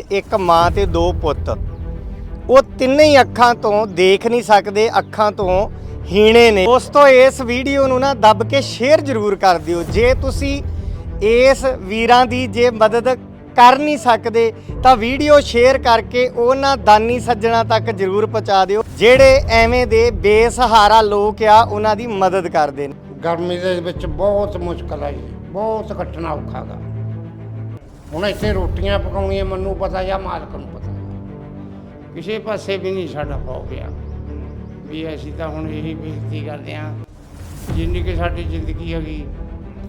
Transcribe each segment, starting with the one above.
ਇੱਕ ਮਾਂ ਤੇ ਦੋ ਪੁੱਤ। ਉਹ ਤਿੰਨੇ ਹੀ ਅੱਖਾਂ ਤੋਂ ਦੇਖ ਨਹੀਂ ਸਕਦੇ, ਅੱਖਾਂ ਤੋਂ ਹੀਣੇ ਨੇ। ਉਸ ਤੋਂ ਇਸ ਵੀਡੀਓ ਨੂੰ ਨਾ ਦੱਬ ਕੇ ਸ਼ੇਅਰ ਜ਼ਰੂਰ ਕਰ ਦਿਓ। ਜੇ ਤੁਸੀਂ ਇਸ ਵੀਰਾਂ ਦੀ ਜੇ ਮਦਦ ਕਰ ਨਹੀਂ ਸਕਦੇ, ਤਾਂ ਵੀਡੀਓ ਸ਼ੇਅਰ ਕਰਕੇ ਉਹਨਾਂ ਦਾਨੀ ਸੱਜਣਾ ਤੱਕ ਜ਼ਰੂਰ ਪਹੁੰਚਾ ਦਿਓ, ਜਿਹੜੇ ਐਵੇਂ ਦੇ ਬੇਸਹਾਰਾ ਲੋਕ ਆ, ਉਹਨਾਂ ਦੀ ਮਦਦ ਕਰਦੇ ਨੇ। ਗਰਮੀ ਦੇ ਵਿੱਚ ਬਹੁਤ ਮੁਸ਼ਕਲ ਹੈ ਜੀ, ਬਹੁਤ ਕੱਟਣਾ ਔਖਾ ਹੁਣ ਇੱਥੇ ਰੋਟੀਆਂ ਪਕਾਉਣੀਆਂ ਮੈਨੂੰ ਪਤਾ ਜਾਂ ਮਾਲਕ ਨੂੰ ਪਤਾ। ਕਿਸੇ ਪਾਸੇ ਵੀ ਨਹੀਂ ਸਾਡਾ ਹੋ ਗਿਆ। ਵੀ ਅਸੀਂ ਤਾਂ ਹੁਣ ਇਹੀ ਬੇਨਤੀ ਕਰਦੇ ਹਾਂ ਜਿੰਨੀ ਕਿ ਸਾਡੀ ਜ਼ਿੰਦਗੀ ਹੈਗੀ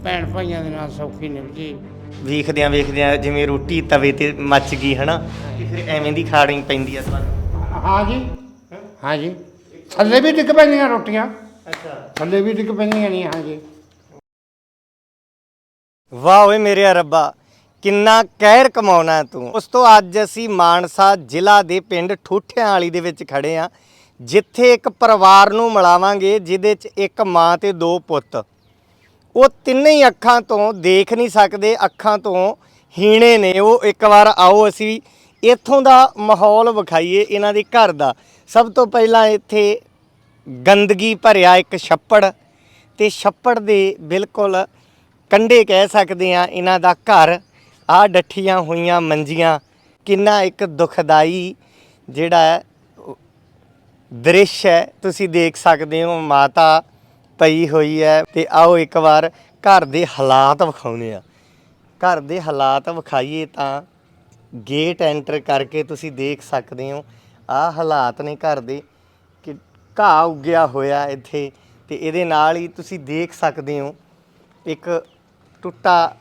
ਭੈਣ ਭਾਈਆਂ ਦੇ ਨਾਲ ਸੌਖੀ ਨਿਭਜੇ ਵੇਖਦਿਆਂ ਵੇਖਦਿਆਂ ਜਿਵੇਂ ਰੋਟੀ ਤਵੇ ਤੇ ਮੱਚ ਗਈ ਹਨਾ? ਤੇ ਫਿਰ ਐਵੇਂ ਦੀ ਖਾਣੀ ਪੈਂਦੀ ਆ ਤੁਹਾਨੂੰ? ਹਾਂ ਜੀ ਹਾਂ ਜੀ। ਥੱਲੇ ਵੀ ਡਿੱਗ ਪੈਂਦੀਆਂ ਰੋਟੀਆਂ। ਅੱਛਾ। ਥੱਲੇ ਵੀ ਡਿੱਗ ਪੈਂਦੀਆਂ ਨਹੀਂ ਹਾਂ ਜੀ। ਵਾਹ ਓਏ ਮੇਰੇ ਰੱਬਾ। ਕਿੰਨਾ ਕਹਿਰ ਕਮਾਉਣਾ ਤੂੰ। ਉਸ ਤੋਂ ਅੱਜ ਅਸੀਂ ਮਾਨਸਾ ਜ਼ਿਲ੍ਹਾ ਦੇ ਪਿੰਡ ਠੂਠਿਆਂ ਵਾਲੀ ਦੇ ਵਿੱਚ ਖੜੇ ਆ ਜਿੱਥੇ ਇੱਕ ਪਰਿਵਾਰ ਨੂੰ ਮਿਲਾਵਾਂਗੇ, ਜਿਹਦੇ 'ਚ ਇੱਕ ਮਾਂ ਤੇ ਦੋ ਪੁੱਤ। ਉਹ ਤਿੰਨੇ ਹੀ ਅੱਖਾਂ ਤੋਂ ਦੇਖ ਨਹੀਂ ਸਕਦੇ, ਅੱਖਾਂ ਤੋਂ ਹੀਣੇ ਨੇ। ਉਹ ਇੱਕ ਵਾਰ ਆਓ ਅਸੀਂ, ਇੱਥੋਂ ਦਾ ਮਾਹੌਲ ਵਿਖਾਈਏ ਇਹਨਾਂ ਦੇ ਘਰ ਦਾ। ਸਭ ਤੋਂ ਪਹਿਲਾਂ ਇੱਥੇ ਗੰਦਗੀ ਭਰਿਆ ਇੱਕ ਛੱਪੜ, ਤੇ ਛੱਪੜ ਦੇ ਬਿਲਕੁਲ ਕੰਢੇ ਕਹਿ ਸਕਦੇ ਆ ਇਹਨਾਂ ਦਾ ਘਰ। ਆ ਡੱਠੀਆਂ ਹੋਈਆਂ ਮੰਜੀਆਂ, ਕਿੰਨਾ ਇੱਕ ਦੁਖਦਾਈ ਜਿਹੜਾ ਦ੍ਰਿਸ਼ ਹੈ, ਤੁਸੀਂ ਦੇਖ ਸਕਦੇ ਹੋ, ਮਾਤਾ ਪਈ ਹੋਈ ਹੈ ਤੇ ਆਓ ਇੱਕ ਵਾਰ ਘਰ ਦੇ ਹਾਲਾਤ ਵਿਖਾਉਨੇ ਆ ਘਰ ਦੇ ਹਾਲਾਤ ਵਿਖਾਈਏ ਤਾਂ ਗੇਟ ਐਂਟਰ ਕਰਕੇ ਤੁਸੀਂ ਦੇਖ ਸਕਦੇ ਹੋ, ਆਹ ਹਾਲਾਤ ਨੇ ਘਰ ਦੇ, ਕਿ ਘਾਹ ਉੱਗਿਆ ਹੋਇਆ ਇੱਥੇ ਤੇ ਇਹਦੇ ਨਾਲ ਹੀ ਤੁਸੀਂ ਦੇਖ ਸਕਦੇ ਹੋ, ਇੱਕ ਟੁੱਟਾ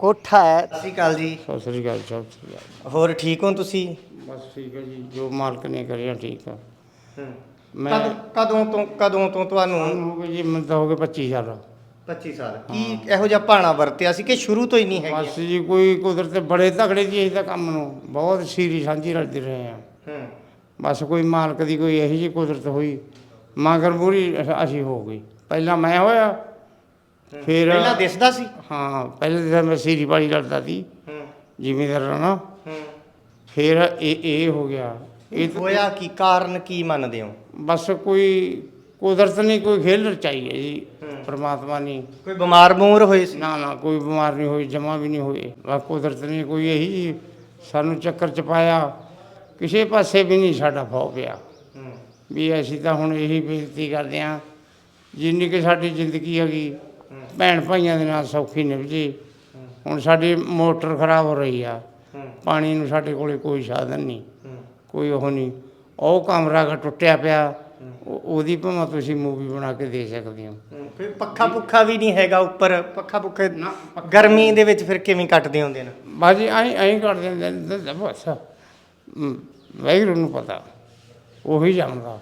ਕੋਠਾ ਹੈ। ਸਤਿ ਸ਼੍ਰੀ ਅਕਾਲ ਜੀ। ਸਤਿ ਸ੍ਰੀ ਅਕਾਲ ਸਤਿ ਸ੍ਰੀ ਅਕਾਲ। ਹੋਰ ਠੀਕ ਹੋ ਤੁਸੀਂ? ਬਸ ਠੀਕ ਹੈ ਜੀ ਜੋ ਮਾਲਕ ਨੇ ਕਰਿਆ ਠੀਕ ਆ। ਮੈਂ ਕਦੋਂ ਕਦੋਂ ਤੋਂ ਕਦੋਂ ਤੋਂ ਤੁਹਾਨੂੰ ਸਾਨੂੰ ਹੋ ਗਏ ਜੀ ਮੈਨੂੰ ਤਾਂ ਹੋ ਗਏ 25 ਸਾਲ। 25 ਸਾਲ। ਕੀ ਇਹੋ ਜਿਹਾ ਭਾਣਾ ਵਰਤਿਆ ਸੀ ਕਿ ਸ਼ੁਰੂ ਤੋਂ ਹੀ ਨਹੀਂ ਹੈਗੀ ਬਸ ਜੀ ਕੋਈ ਕੁਦਰਤ ਬੜੇ ਤਗੜੇ ਜੀ ਤਾਂ ਕੰਮ ਨੂੰ ਬਹੁਤ ਸੀਰੀ ਸਾਂਝੀ ਰਲਦੇ ਰਹੇ ਆ ਹੂੰ। ਬਸ ਕੋਈ ਮਾਲਕ ਦੀ ਕੋਈ ਇਹੋ ਜਿਹੀ ਕੁਦਰਤ ਹੋਈ ਮਗਰ ਮੂਰੀ ਅਸੀਂ ਹੋ ਗਈ ਪਹਿਲਾਂ ਮੈਂ ਹੋਇਆ ਫਿਰ ਪਹਿਲਾਂ ਦਿਸਦਾ ਸੀ? ਹਾਂ ਪਹਿਲੇ ਤਾਂ ਮੈਂ ਸੀਰੀ ਪਾਣੀ ਲੜਦਾ ਸੀ। ਹੂੰ। ਜ਼ਿਮੀਦਾਰ ਨਾ। ਹੂੰ। ਫਿਰ ਇਹ ਇਹ ਹੋ ਗਿਆ। ਇਹ ਤਾਂ ਹੋਇਆ ਕੀ? ਕਾਰਨ ਕੀ ਮੰਨਦੇ ਹੋ? ਬਸ ਕੋਈ ਕੁਦਰਤ ਨਹੀਂ ਕੋਈ ਖੇਲ ਰਚਾਈ ਹੈ ਜੀ। ਪਰਮਾਤਮਾ ਨੇ। ਕੋਈ ਬਿਮਾਰ ਬੂਰ ਹੋਏ ਸੀ? ਨਾ ਨਾ ਕੋਈ ਬਿਮਾਰ ਨਹੀਂ ਹੋਈ ਜਮਾ ਵੀ ਨਹੀਂ ਹੋਏ। ਬਸ ਕੁਦਰਤ ਨੇ ਕੋਈ ਇਹੀ ਸਾਨੂੰ ਚੱਕਰ ਚ ਪਾਇਆ। ਕਿਸੇ ਪਾਸੇ ਵੀ ਨਹੀਂ ਸਾਡਾ ਫੋ ਪਿਆ। ਵੀ ਅਸੀਂ ਤਾਂ ਹੁਣ ਇਹੀ ਬੇਨਤੀ ਕਰਦੇ ਹਾਂ। ਜਿੰਨੀ ਕਿ ਸਾਡੀ ਜ਼ਿੰਦਗੀ ਹੈਗੀ ਭੈਣ ਭਾਈਆਂ ਦੇ ਨਾਲ ਸੌਖੀ ਨਿਭਜੇ ਹੁਣ ਸਾਡੀ ਮੋਟਰ ਖਰਾਬ ਹੋ ਰਹੀ ਆ। ਪਾਣੀ ਨੂੰ ਸਾਡੇ ਕੋਲੇ ਕੋਈ ਸਾਧਨ ਨਹੀਂ। ਕੋਈ ਉਹ ਨਹੀਂ। ਉਹ ਕਮਰਾ ਗਾ ਟੁੱਟਿਆ ਪਿਆ ਉਹ- ਉਹਦੀ ਭਾਵੇਂ ਤੁਸੀਂ ਮੂਵੀ ਬਣਾ ਕੇ ਦੇ ਸਕਦੇ ਹੋ। ਹੂੰ। ਫਿਰ ਪੱਖਾ ਪੁੱਖਾ ਵੀ ਨਹੀਂ ਹੈਗਾ ਉੱਪਰ। ਪੱਖਾ ਪੁੱਖੇ ਨਾ, ਗਰਮੀ ਦੇ ਵਿੱਚ ਫਿਰ ਕਿਵੇਂ ਕੱਟਦੇ ਹੁੰਦੇ ਨੇ? ਬਾਜੀ ਐਂ ਐਂ ਕਰ ਦਿੰਦੇ ਨੇ। ਤੇ ਬਸ ਹਮ, ਵਾਹਿਗੁਰੂ ਨੂੰ ਪਤਾ। ਉਹੀ ਜਾਣਦਾ।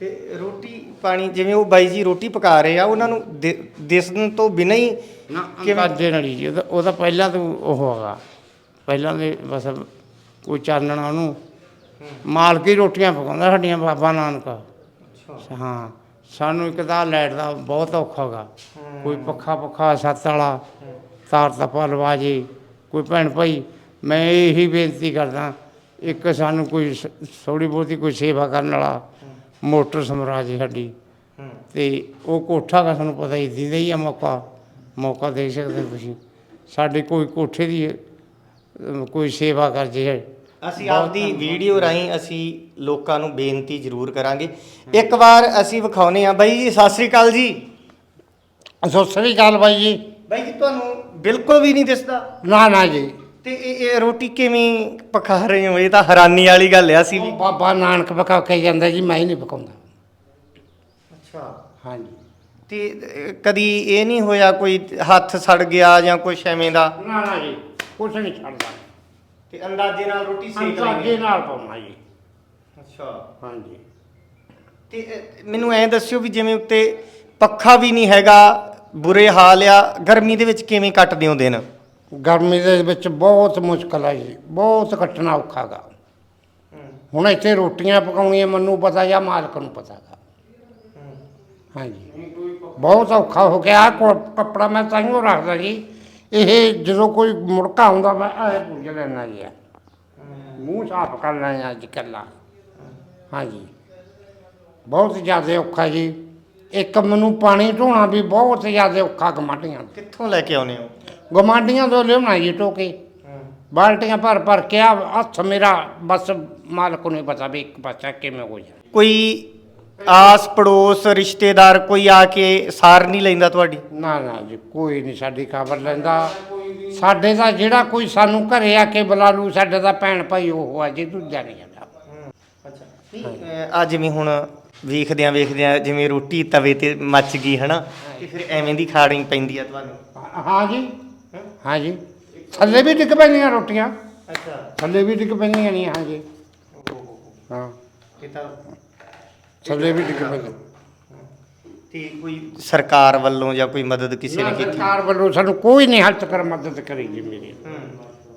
ਤੇ ਰੋਟੀ ਪਾਣੀ ਜਿਵੇਂ ਉਹ ਬਾਈ ਜੀ ਰੋਟੀ ਪਕਾ ਰਹੇ ਆ ਉਹਨਾਂ ਨੂੰ ਦਿ- ਦਿਸਣ ਤੋਂ ਬਿਨਾਂ ਹੀ ਨਾ? ਅੰਦਾਜ਼ੇ ਨਾਲ ਹੀ ਜੀ ਉਹਦਾ ਉਹਦਾ ਪਹਿਲਾਂ ਤੋਂ ਉਹ ਹੈਗਾ। ਪਹਿਲਾਂ ਦੇ ਬਸ ਕੋਈ ਚਾਨਣਾ ਉਹਨੂੰ। ਮਾਲਕੀ ਰੋਟੀਆਂ ਪਕਾਉਂਦਾ ਸਾਡੀਆਂ ਬਾਬਾ ਨਾਨਕ। ਹਾਂ ਸਾਨੂੰ ਇੱਕ ਤਾਂ ਲਾਈਟ ਦਾ ਬਹੁਤ ਔਖਾ ਗਾ ਕੋਈ ਪੱਖਾ ਪੱਖਾ ਸੱਤ ਵਾਲਾ ਤਾਰ ਤਪਾ ਲਵਾ ਜੇ ਕੋਈ ਭੈਣ ਭਾਈ ਮੈਂ ਇਹੀ ਬੇਨਤੀ ਕਰਦਾ ਇੱਕ ਸਾਨੂੰ ਕੋਈ ਥੋੜੀ ਬਹੁਤੀ ਕੋਈ ਸੇਵਾ ਕਰਨ ਵਾਲਾ ਮੋਟਰ ਸਮਰਾਜ ਸਾਡੀ। ਤੇ ਉਹ ਕੋਠਾ ਦਾ ਸਾਨੂੰ ਪਤਾ ਹੀ ਦਿੰਦਾ ਹੀ ਆ ਮੌਕਾ। ਮੌਕਾ ਦੇ ਸਕਦੇ ਤੁਸੀਂ। ਸਾਡੇ ਕੋਈ ਕੋਠੇ ਦੀ ਕੋਈ ਸੇਵਾ ਕਰ ਜੇ ਅਸੀਂ ਆਪਦੀ ਵੀਡੀਓ ਰਾਹੀਂ ਅਸੀਂ ਲੋਕਾਂ ਨੂੰ ਬੇਨਤੀ ਜ਼ਰੂਰ ਕਰਾਂਗੇ। ਇੱਕ ਵਾਰ ਅਸੀਂ ਵਿਖਾਉਨੇ ਆ। ਬਾਈ ਜੀ ਸਤਿ ਸ੍ਰੀ ਅਕਾਲ ਜੀ। ਸਤਿ ਸ੍ਰੀ ਅਕਾਲ ਬਾਈ ਜੀ। ਬਾਈ ਜੀ ਤੁਹਾਨੂੰ ਬਿਲਕੁਲ ਵੀ ਨਹੀਂ ਦਿਸਦਾ। ਨਾ ਨਾ ਜੀ। ਤੇ ਇਹ ਇਹ ਰੋਟੀ ਕਿਵੇਂ ਪਕਾ ਰਹੇ ਹੋ? ਇਹ ਤਾਂ ਹੈਰਾਨੀ ਵਾਲੀ ਗੱਲ ਆ ਅਸੀਂ ਵੀ। ਉਹ ਬਾਬਾ ਨਾਨਕ ਪਕਾ ਕੇ ਜਾਂਦਾ ਜੀ ਮੈਂ ਹੀ ਨਹੀਂ ਪਕਾਉਂਦਾ। ਅੱਛਾ। ਹਾਂਜੀ। ਤੇ ਅਹ, ਕਦੀ ਇਹ ਨਹੀਂ ਹੋਇਆ ਕੋਈ ਹੱਥ ਸੜ ਗਿਆ ਜਾਂ ਕੁਛ ਐਵੇਂ ਦਾ? ਨਾ ਨਾ ਜੀ ਕੁਛ ਨਹੀਂ ਛੱਡਦਾ। ਤੇ ਅੰਦਾਜ਼ੇ ਨਾਲ ਰੋਟੀ ਸੇਕ ਅੰਦਾਜ਼ੇ ਲਈ ਨਾਲ ਪਾਉਣਾ ਜੀ। ਅੱਛਾ। ਹਾਂਜੀ। ਤੇ ਅਹ, ਮੈਨੂੰ ਐਂ ਦੱਸਿਓ ਵੀ ਜਿਵੇਂ ਉੱਤੇ ਪੱਖਾ ਵੀ ਨਹੀਂ ਹੈਗਾ ਬੁਰੇ ਹਾਲ ਆ ਗਰਮੀ ਦੇ ਵਿੱਚ ਕਿਵੇਂ ਕੱਟਦੇ ਹੋ ਦਿਨ? ਗਰਮੀ ਦੇ ਵਿੱਚ ਬਹੁਤ ਮੁਸ਼ਕਲ ਹੈ ਜੀ, ਬਹੁਤ ਕੱਟਣਾ ਔਖਾ ਗਾ। ਹੁਣ ਇੱਥੇ ਰੋਟੀਆਂ ਪਕਾਉਣੀਆਂ ਮੈਨੂੰ ਪਤਾ ਜਾਂ ਮਾਲਕ ਨੂੰ ਪਤਾ ਗਾ। ਹਾਂਜੀ। ਬਹੁਤ ਔਖਾ ਹੋ ਗਿਆ, ਆਹ ਕੱਪੜਾ ਮੈਂ ਤਾਈਓ ਰੱਖਦਾ ਜੀ। ਇਹ ਜਦੋਂ ਕੋਈ ਮੁੜਕਾ ਆਉਂਦਾ, ਮੈਂ ਇਹ ਪੁੱਜ ਲੈਣਾ ਜੀ। ਮੂੰਹ ਸਾਫ਼ ਕਰਨਾ ਹੈ ਅੱਜ ਕੱਲਾ ਹਾਂਜੀ। ਬਹੁਤ ਜ਼ਿਆਦਾ ਔਖਾ ਜੀ। ਇੱਕ ਮੈਨੂੰ ਪਾਣੀ ਢੋਣਾ ਵੀ ਬਹੁਤ ਜ਼ਿਆਦਾ ਔਖਾ ਗਮਾਂਡੀਆਂ ਕਿੱਥੋਂ ਲੈ ਕੇ ਆਉਨੇ ਹੋ? ਗਮਾਂਡੀਆਂ ਤੋਂ ਲਿਆਉਣਾ ਜੀ ਟੋਕੇ। ਬਾਲਟੀਆਂ ਭਰ ਭਰ ਕੇ ਆ ਹੱਥ ਮੇਰਾ ਬਸ ਮਾਲਕ ਨੂੰ ਪਤਾ ਵੀ ਇੱਕ ਪਾਸਾ ਕਿਵੇਂ ਹੋ ਜਾ ਕੋਈ ਆਸ ਪੜੋਸ ਰਿਸ਼ਤੇਦਾਰ ਕੋਈ ਆ ਕੇ ਸਾਰ ਨਹੀਂ ਲੈਂਦਾ ਤੁਹਾਡੀ? ਨਾ ਨਾ ਜੀ ਕੋਈ ਨਹੀਂ ਸਾਡੀ ਖਬਰ ਲੈਂਦਾ। ਸਾਡੇ ਦਾ ਜਿਹੜਾ ਕੋਈ ਸਾਨੂੰ ਘਰੇ ਆ ਕੇ ਬੁਲਾ ਲੂ ਸਾਡੇ ਦਾ ਭੈਣ ਭਾਈ ਉਹ ਆ ਜੀ ਦੂਜਾ ਨਹੀਂ ਜਾਂਦਾ। ਅੱਛਾ। ਆ ਜਿਵੇਂ ਹੁਣ ਵੇਖਦਿਆਂ ਵੇਖਦਿਆਂ ਜਿਵੇਂ ਰੋਟੀ ਤਵੇ ਤੇ ਮੱਚ ਗਈ ਹਨਾ? ਤੇ ਫਿਰ ਐਵੇਂ ਦੀ ਖਾਣੀ ਪੈਂਦੀ ਆ ਤੁਹਾਨੂੰ? ਹਾਂ ਜੀ ਹਾਂ ਜੀ। ਥੱਲੇ ਵੀ ਡਿੱਗ ਪੈਂਦੀਆਂ ਰੋਟੀਆਂ। ਅੱਛਾ। ਥੱਲੇ ਵੀ ਡਿੱਗ ਪੈਂਦੀਆਂ ਨਹੀਂ ਹਾਂ ਜੀ। ਹਾਂ। ਥੱਲੇ ਵੀ ਡਿੱਗ ਪੈਂਦੀਆਂ। ਤੇ ਕੋਈ ਸਰਕਾਰ ਵੱਲੋਂ ਜਾਂ ਕੋਈ ਮਦਦ ਕਿਸੇ ਨੇ ਕੀਤੀ? ਸਰਕਾਰ ਵੱਲੋਂ ਸਾਨੂੰ ਕੋਈ ਨਹੀਂ ਹਾਲ ਤੱਕ ਮਦਦ ਕਰੀ ਜੀ ਮੇਰੀ।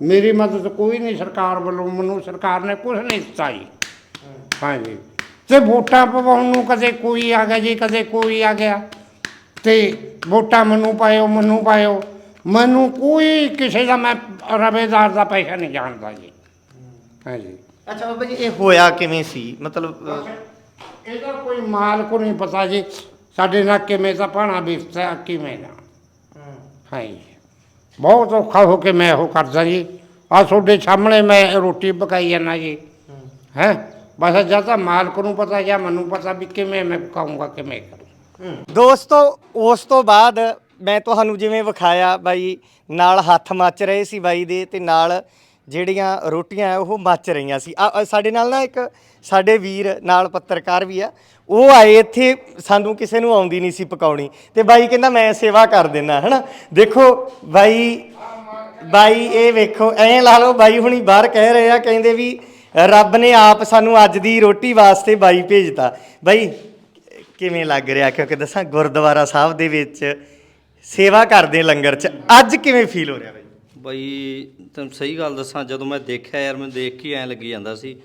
ਮੇਰੀ ਮਦਦ ਕੋਈ ਨਹੀਂ ਸਰਕਾਰ ਵੱਲੋਂ ਮੈਨੂੰ ਸਰਕਾਰ ਨੇ ਕੁਝ ਨਹੀਂ ਦਿੱਤਾ ਜੀ। ਹਾਂਜੀ ਤੇ ਵੋਟਾਂ ਪਵਾਉਣ ਨੂੰ ਕਦੇ ਕੋਈ ਆ ਗਿਆ ਜੀ ਕਦੇ ਕੋਈ ਆ ਗਿਆ ਤੇ ਵੋਟਾਂ ਮੈਨੂੰ ਪਾਇਓ ਮੈਨੂੰ ਪਾਇਓ। ਮੈਨੂੰ ਕੋਈ ਕਿਸੇ ਦਾ ਮੈਂ ਰਵੇਦਾਰ ਦਾ ਪੈਸਾ ਨਹੀਂ ਜਾਣਦਾ ਜੀ। ਹਾਂਜੀ ਅੱਛਾ ਬਾਬਾ ਜੀ ਇਹ ਹੋਇਆ ਕਿਵੇਂ ਸੀ? ਮਤਲਬ ਅਹ, ਇਹਦਾ ਕੋਈ ਮਾਲ ਕੋ ਨਹੀਂ ਪਤਾ ਜੀ ਸਾਡੇ ਨਾਲ ਕਿਵੇਂ ਦਾ ਭਾਣਾ ਵਿਸਤਾ ਕਿਵੇਂ ਦਾ। ਹਾਂਜੀ ਬਹੁਤ ਔਖਾ ਹੋ ਕੇ ਮੈਂ ਉਹ ਕਰਦਾ ਜੀ। ਆ ਤੁਹਾਡੇ ਸਾਹਮਣੇ ਮੈਂ ਰੋਟੀ ਪਕਾਈ ਜਾਂਦਾ ਜੀ। ਹੈ? ਬਸ ਜਦ ਤਾਂ ਮਾਲਕ ਨੂੰ ਪਤਾ ਜਾਂ ਮੈਨੂੰ ਪਤਾ ਵੀ ਕਿਵੇਂ ਮੈਂ ਪਕਾਉਂਗਾ ਕਿਵੇਂ ਕਰੂੰ ਦੋਸਤੋ, ਉਸ ਤੋਂ ਬਾਅਦ ਮੈਂ ਤੁਹਾਨੂੰ ਜਿਵੇਂ ਵਿਖਾਇਆ ਬਾਈ, ਨਾਲ ਹੱਥ ਮੱਚ ਰਹੇ ਸੀ ਬਾਈ ਦੇ ਤੇ ਨਾਲ ਜਿਹੜੀਆਂ ਰੋਟੀਆਂ ਉਹ ਮੱਚ ਰਹੀਆਂ ਸੀ। ਆ- ਸਾਡੇ ਨਾਲ ਨਾ ਇੱਕ ਸਾਡੇ ਵੀਰ ਨਾਲ ਪੱਤਰਕਾਰ ਵੀ ਆ, ਉਹ ਆਏ ਇੱਥੇ, ਸਾਨੂੰ ਕਿਸੇ ਨੂੰ ਆਉਂਦੀ ਨਹੀਂ ਸੀ ਪਕਾਉਣੀ ਤੇ ਬਾਈ ਕਹਿੰਦਾ ਮੈਂ ਸੇਵਾ ਕਰ ਦਿੰਦਾ ਹਨਾ? ਦੇਖੋ ਬਾਈ ਬਾਈ ਇਹ ਵੇਖੋ, ਐਂ ਲਾ ਲਓ, ਬਾਈ ਹੁਣੀ ਬਾਹਰ ਕਹਿ ਰਹੇ ਆ, ਕਹਿੰਦੇ ਵੀ ਰੱਬ ਨੇ ਆਪ ਸਾਨੂੰ ਅੱਜ ਦੀ ਰੋਟੀ ਵਾਸਤੇ ਬਾਈ ਭੇਜਤਾ। ਬਾਈ ਕਿਵੇਂ ਲੱਗ ਰਿਹਾ? ਕਿਉਂਕਿ ਦੱਸਾਂ ਗੁਰਦੁਆਰਾ ਸਾਹਿਬ ਦੇ ਵਿੱਚ ਸੇਵਾ ਕਰਦੇ ਲੰਗਰ 'ਚ ਅੱਜ ਕਿਵੇਂ ਫੀਲ ਹੋ ਰਿਹਾ ਬਾਈ? ਬਈ ਤੈਨੂੰ ਸਹੀ ਗੱਲ ਦੱਸਾਂ ਜਦੋਂ ਮੈਂ ਦੇਖਿਆ ਯਾਰ ਮੈਨੂੰ ਦੇਖ ਕੇ ਐਂ ਲੱਗੀ ਜਾਂਦਾ ਸੀ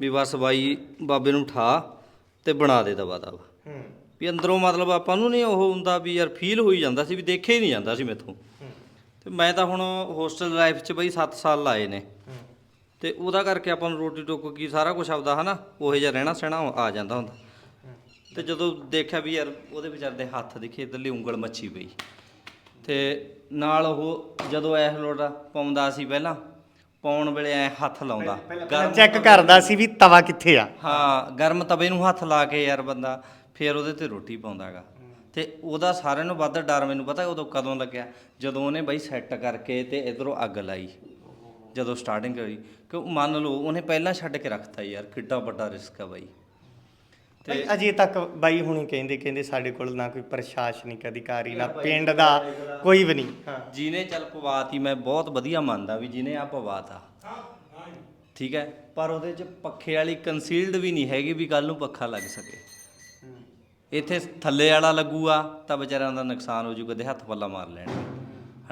ਵੀ ਬਸ ਬਾਈ ਬਾਬੇ ਨੂੰ ਠਾ ਤੇ ਬਣਾ ਦੇ ਦਵਾ ਦਵਾ। ਵੀ ਅੰਦਰੋਂ ਮਤਲਬ ਆਪਾਂ ਨੂੰ ਨਹੀਂ ਉਹ ਹੁੰਦਾ ਵੀ ਯਾਰ ਫੀਲ ਹੋਈ ਜਾਂਦਾ ਸੀ ਵੀ ਦੇਖਿਆ ਹੀ ਨਹੀਂ ਜਾਂਦਾ ਸੀ ਮੈਥੋਂ। ਤੇ ਮੈਂ ਤਾਂ ਹੁਣ ਹੋਸਟਲ ਲਾਈਫ 'ਚ ਬਈ 7 ਸਾਲ ਲਾਏ ਨੇ। ਤੇ ਉਹਦਾ ਕਰਕੇ ਆਪਾਂ ਨੂੰ ਰੋਟੀ ਟੁੱਕ ਕੀ ਸਾਰਾ ਕੁਝ ਆਉਂਦਾ ਹਨਾ ਉਹੇ ਜਿਹਾ ਰਹਿਣਾ ਸਹਿਣਾ ਆ ਜਾਂਦਾ ਹੁੰਦਾ। ਤੇ ਜਦੋਂ ਦੇਖਿਆ ਵੀ ਯਾਰ ਉਹਦੇ ਵਿਚਾਰ ਦੇ ਹੱਥ ਦਿਖੇ ਇਧਰਲੀ ਉਂਗਲ ਮੱਛੀ ਪਈ। ਤੇ ਨਾਲ ਉਹ ਜਦੋਂ ਐਸ ਲੋਟਾ ਪਾਉਂਦਾ ਸੀ ਪਹਿਲਾਂ ਪਾਉਣ ਵੇਲੇ ਐ ਹੱਥ ਲਾਉਂਦਾ। ਗਰਮ ਚੈੱਕ ਕਰਦਾ ਸੀ ਵੀ ਤਵਾ ਕਿੱਥੇ ਆ। ਹਾਂ ਗਰਮ ਤਵੇ ਨੂੰ ਹੱਥ ਲਾ ਕੇ ਯਾਰ ਬੰਦਾ ਫੇਰ ਉਹਦੇ ਤੇ ਰੋਟੀ ਪਾਉਂਦਾਗਾ। ਤੇ ਉਹਦਾ ਸਾਰਿਆਂ ਨੂੰ ਵੱਧ ਡਰ ਮੈਨੂੰ ਪਤਾ ਉਦੋਂ ਕਦੋਂ ਲੱਗਿਆ? ਜਦੋਂ ਉਹਨੇ ਬਾਈ ਸੈੱਟ ਕਰਕੇ ਤੇ ਇਧਰੋਂ ਅੱਗ ਲਾਈ। ਜਦੋਂ ਸਟਾਰਟਿੰਗ ਕਰੀ ਕਿ ਮੰਨ ਲਓ ਉਹਨੇ ਪਹਿਲਾਂ ਛੱਡ ਕੇ ਰੱਖਤਾ ਯਾਰ ਕਿੱਡਾ ਵੱਡਾ ਰਿਸਕ ਆ ਬਾਈ। ਤੇ ਅਜੇ ਤੱਕ ਬਾਈ ਹੁਣੀ ਕਹਿੰਦੇ ਕਹਿੰਦੇ ਸਾਡੇ ਕੋਲ ਨਾ ਕੋਈ ਪ੍ਰਸ਼ਾਸਨਿਕ ਅਧਿਕਾਰੀ ਨਾ ਪਿੰਡ ਦਾ ਕੋਈ ਵੀ ਨਹੀਂ। ਹਾਂ। ਜਿਹਨੇ ਚੱਲ ਪਵਾਤੀ ਮੈਂ ਬਹੁਤ ਵਧੀਆ ਮੰਨਦਾ ਵੀ ਜਿਹਨੇ ਆ। ਪਵਾਤਾ ਠੀਕ ਹੈ ਪਰ ਉਹਦੇ ਚ ਪੱਖੇ ਵਾਲੀ ਕੰਸੀਲਡ ਵੀ ਨਹੀਂ ਹੈਗੀ ਵੀ ਕੱਲ ਨੂੰ ਪੱਖਾ ਲੱਗ ਸਕੇ। ਇੱਥੇ ਥੱਲੇ ਵਾਲਾ ਲੱਗੂਗਾ ਤਾਂ ਵਿਚਾਰਿਆਂ ਦਾ ਨੁਕਸਾਨ ਹੋ ਜੂ ਕਦੇ ਹੱਥ ਪੱਲਾ ਮਾਰ ਲੈਣਗੇ।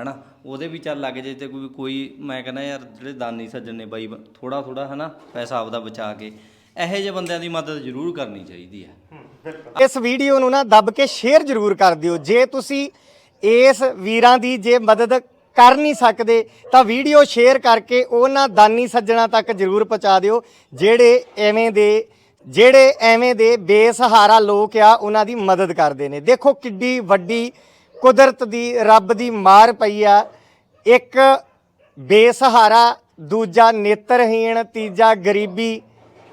ਹਨਾ? ਉਹਦੇ ਵੀ ਚੱਲ ਲੱਗ ਜੇ ਤੇ ਕੋਈ ਕੋਈ ਮੈਂ ਕਹਿੰਦਾ ਯਾਰ ਜਿਹੜੇ ਦਾਨੀ ਸੱਜਣ ਨੇ ਬਾਈ ਥੋੜਾ ਥੋੜਾ ਹਨਾ ਪੈਸਾ ਆਪਦਾ ਬਚਾ ਕੇ ਇਹੋ ਜਿਹੇ ਬੰਦਿਆਂ ਦੀ ਮਦਦ ਜ਼ਰੂਰ ਕਰਨੀ ਚਾਹੀਦੀ ਹੈ। ਇਸ ਵੀਡੀਓ ਨੂੰ ਨਾ ਦੱਬ ਕੇ ਸ਼ੇਅਰ ਜ਼ਰੂਰ ਕਰ ਦਿਓ। ਜੇ ਤੁਸੀਂ ਇਸ ਵੀਰਾਂ ਦੀ ਜੇ ਮਦਦ ਕਰ ਨਹੀਂ ਸਕਦੇ ਤਾਂ ਵੀਡੀਓ ਸ਼ੇਅਰ ਕਰਕੇ ਉਹਨਾਂ ਦਾਨੀ ਸੱਜਣਾ ਤੱਕ ਜ਼ਰੂਰ ਪਹੁੰਚਾ ਦਿਓ ਜਿਹੜੇ ਐਵੇਂ ਦੇ ਜਿਹੜੇ ਐਵੇਂ ਦੇ ਬੇਸਹਾਰਾ ਲੋਕ ਆ ਉਹਨਾਂ ਦੀ ਮਦਦ ਕਰਦੇ ਨੇ। ਦੇਖੋ ਕਿੱਡੀ ਵੱਡੀ ਕੁਦਰਤ ਦੀ, ਰੱਬ ਦੀ ਮਾਰ ਪਈ ਆ। ਇੱਕ ਬੇਸਹਾਰਾ, ਦੂਜਾ ਨੇਤਰਹੀਣ, ਤੀਜਾ ਗਰੀਬੀ,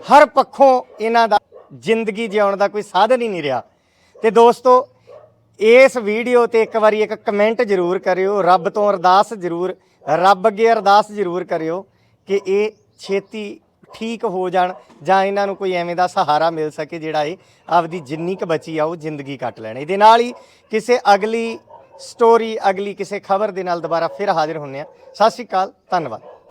ਹਰ ਪੱਖੋਂ ਇਹਨਾਂ ਦਾ ਜ਼ਿੰਦਗੀ ਜਿਉਣ ਦਾ ਕੋਈ ਸਾਧਨ ਹੀ ਨਹੀਂ ਰਿਹਾ। ਤੇ ਦੋਸਤੋ, ਇਸ ਵੀਡੀਓ ਤੇ ਇੱਕ ਵਾਰੀ ਇੱਕ ਕਮੈਂਟ ਜ਼ਰੂਰ ਕਰਿਓ, ਰੱਬ ਤੋਂ ਅਰਦਾਸ ਜ਼ਰੂਰ, ਰੱਬ ਅੱਗੇ ਅਰਦਾਸ ਜ਼ਰੂਰ ਕਰਿਓ ਕਿ ਇਹ ਛੇਤੀ ਠੀਕ ਹੋ ਜਾਣ ਜਾਂ ਇਹਨਾਂ ਨੂੰ ਕੋਈ ਐਵੇਂ ਦਾ ਸਹਾਰਾ ਮਿਲ ਸਕੇ ਜਿਹੜਾ ਇਹ ਆਪਦੀ ਜਿੰਨੀ ਕੁ ਬਚੀ ਆ ਉਹ ਜ਼ਿੰਦਗੀ ਕੱਟ ਲੈਣ। ਇਹਦੇ ਨਾਲ ਹੀ ਕਿਸੇ ਅਗਲੀ ਸਟੋਰੀ ਅਗਲੀ ਕਿਸੇ ਖਬਰ ਦੇ ਨਾਲ ਦੁਬਾਰਾ ਫਿਰ ਹਾਜ਼ਰ ਹੁੰਨੇ ਆ ਸਤਿ ਸ਼੍ਰੀ ਅਕਾਲ, ਧੰਨਵਾਦ।